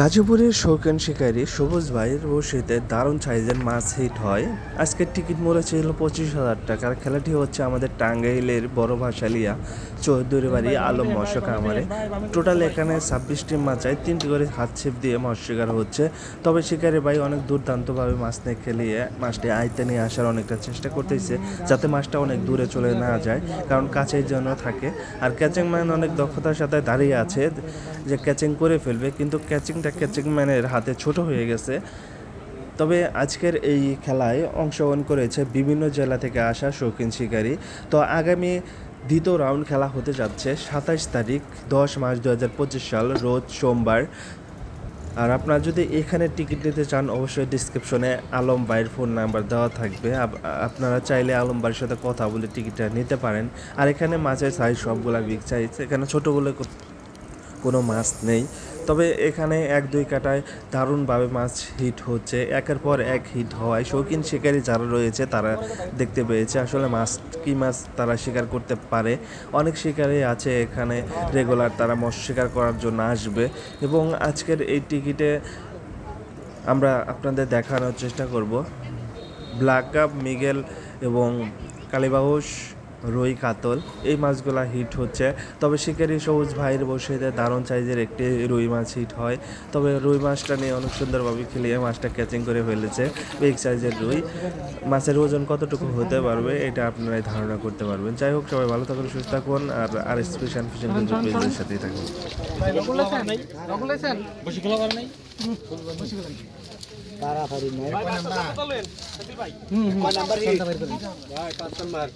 গাজীপুরের শৌখিন শিকারী সবুজ ভাইয়ের বসিতে দারুণ সাইজের মাছ হিট হয়। আজকের টিকিট মূল্য ছিল পঁচিশ হাজার টাকার খেলাটি হচ্ছে আমাদের টাঙ্গাইলের বড় ভাষালিয়া চৌধুরী বাড়ি আলম মৎস্য কামারে টোটাল এখানে ছাব্বিশটি মাচায় তিনটি করে হাত ছিপ দিয়ে মাছ শিকার হচ্ছে। তবে শিকারি ভাই অনেক দুর্দান্তভাবে মাছ নিয়ে খেলিয়ে মাছটি আয়তে নিয়ে আসার অনেকটা চেষ্টা করতেছে, যাতে মাছটা অনেক দূরে চলে না যায়, কারণ কাছের জন্য থাকে। আর ক্যাচিং ম্যান অনেক দক্ষতার সাথে দাঁড়িয়ে আছে, যে ক্যাচিং করে ফেলবে। কিন্তু ক্যাচিংটা ক্যাচিং ম্যানের হাতে ছোট হয়ে গেছে। তবে আজকের এই খেলায় অংশগ্রহণ করেছে বিভিন্ন জেলা থেকে আসা শৌখিন শিকারী। তো আগামী দ্বিতীয় রাউন্ড খেলা হতে যাচ্ছে সাতাশ তারিখ, দশ মার্চ দু হাজার পঁচিশ সাল, রোজ সোমবার। আর আপনারা যদি এখানে টিকিট নিতে চান, অবশ্যই ডিসক্রিপশনে আলম ভাইয়ের ফোন নাম্বার দেওয়া থাকবে। আপনারা চাইলে আলম ভাইয়ের সাথে কথা বলে টিকিটটা নিতে পারেন। আর এখানে মাছের সাইজ সবগুলা বিগ সাইজ এখানে ছোটোগুলো কোনো মাছ নেই। তবে এখানে এক দুই কাটায় দারুণভাবে মাছ হিট হচ্ছে। একের পর এক হিট হওয়ায় শৌখিন শিকারী যারা রয়েছে তারা দেখতে পেয়েছে। আসলে মাছ, কী মাছ তারা শিকার করতে পারে? অনেক শিকারী আছে এখানে রেগুলার তারা মৎস্য শিকার করার জন্য আসবে। এবং আজকের এই টিকিটে আমরা আপনাদের দেখানোর চেষ্টা করব। ব্ল্যাক কাপ মিগেল এবং কালীবাহুস রুই কাতল এই মাছগুলা হিট হচ্ছে তবে শিকারি সবুজ ভাইয়ের বসিতে দারুণ সাইজের একটি রুই মাছ হিট হয় তবে রুই মাছটা নিয়ে অনেক সুন্দরভাবে খেলিয়ে মাছটা ক্যাচিং করে ফেলেছে বিগ সাইজের রুই মাছের ওজন কতটুকু হতে পারবে এটা আপনারাই ধারণা করতে পারবেন যাই হোক সবাই ভালো থাকুন সুস্থ থাকুন আর আর স্পেশাল ফিশিং পেজের সাথেই থাকুন বসে খেলা করে নাই তাড়াতাড়ি নাই